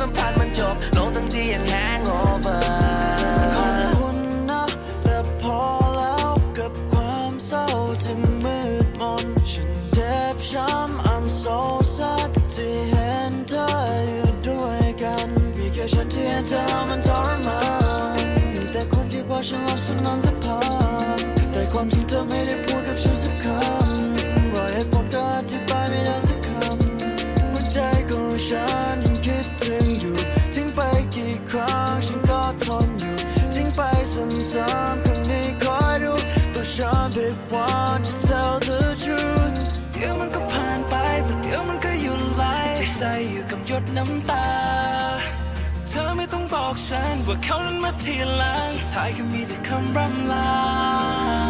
สัมพันธ์มันจบ ลงทั้งที่ยังแฮงโอเวอร์ขอบคุณนะแต่พอแล้วกับความเศร้าที่มืดมนฉันเจ็บช้ำ I'm so sad ที่เห็นเธออยู่ด้วยกันมีแค่ฉันที่เห็นเธอแล้วมันทรมานมีแต่คนที่บอกฉันรักฉันนั้นแต่พาแต่ความจริงเธอไม่ได้พูด ใจอยู่กับหยดน้ำตา เธอไม่ต้องบอกฉันว่าเขานั้นมาทีหลังสุดท้ายก็มีแต่คำร่ำลา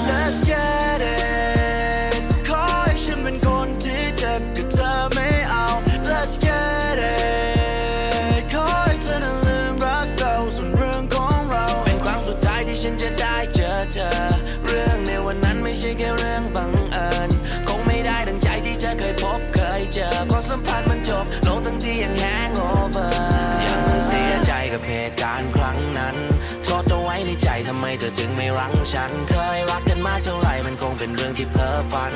Let's get it ขอให้ฉันเป็นคนที่เจ็บกับเธอไม่เอา Let's get it ขอให้เธอนั้นลืมรักเราส่วนเรื่องของเรา เป็นครั้งสุดท้ายที่ฉันจะได้เจอเธอ เรื่องในวันนั้นไม่ใช่แค่เรื่องบังเอิญ คงไม่ได้ดังใจที่เธอเคยพบเคยเจอความสัมพันธ์ การณ์ครั้งนั้นโทษเอาไว้ในใจทำไมเธอจึงไม่รังฉัน เคยรักกันมากเท่าไหร่มันคงเป็นเรื่องที่เพ้อฝัน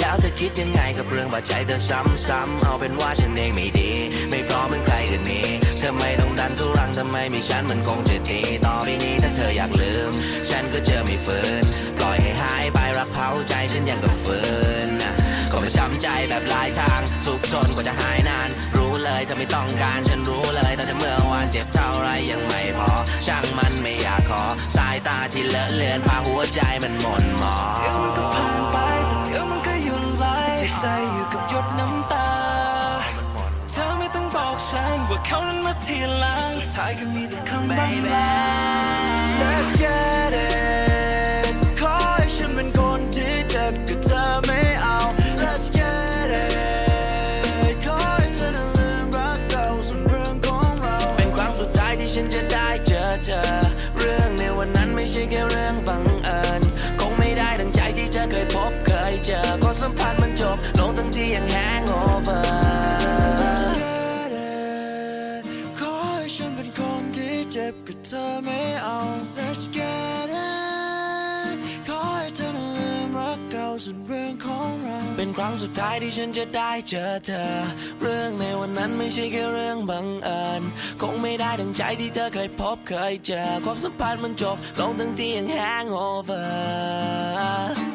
แล้วเธอคิดยังไงกับเรื่องบาดใจเธอซ้ำๆเอาเป็นว่าฉันเองไม่ดี ไม่พร้อมเหมือนใครอื่นนี้เธอไม่ต้องดันทุรังทำไมมีฉันมันคงจะดีต่อไปนี้ถ้าเธออยากลืม ฉันก็เจอไม่ฝืนปล่อยให้หายไปรักเผาใจฉันยังกับฝืนนะก็ไม่ช้ำใจแบบหลายทางทุกทนกว่าจะหายนานรู เลยเธอไม่ต้องการฉันรู้เลยตั้งแต่เมื่อวานเจ็บเท่าไรยังไม่พอ ช่างมันไม่อยากขอ สายตาที่เลอะเลือนพาหัวใจมันหม่นหมองเดี๋ยวมันก็ผ่านไปเดี๋ยวมันก็หยุดไหลใจอยู่กับหยดน้ำตา เธอไม่ต้องบอกฉันว่าเขานั้นมาทีหลังสุดท้ายก็มีแต่คำร่ำลา Let's get ฉันจะได้เจอเธอ เรื่องในวันนั้นไม่ใช่แค่เรื่องบังเอิญ คงไม่ได้ดังใจที่เธอเคยพบเคยเจอความสัมพันธ์มันจบ ลงทั้งที่ยังแฮงโอเวอร์ Let's get it ขอให้ฉันเป็นคนที่เจ็บกับเธอไม่เอา Let's get it ขอให้เธอลืมรักเก่าส่วนเรื่อง เป็นครั้งสุดท้ายที่ฉันจะได้เจอเธอ เรื่องในวันนั้นไม่ใช่แค่เรื่องบังเอิญ คงไม่ได้ดังใจที่เธอเคยพบเคยเจอ ความสัมพันธ์มันจบลงทั้งที่ยังแฮงโอเวอร์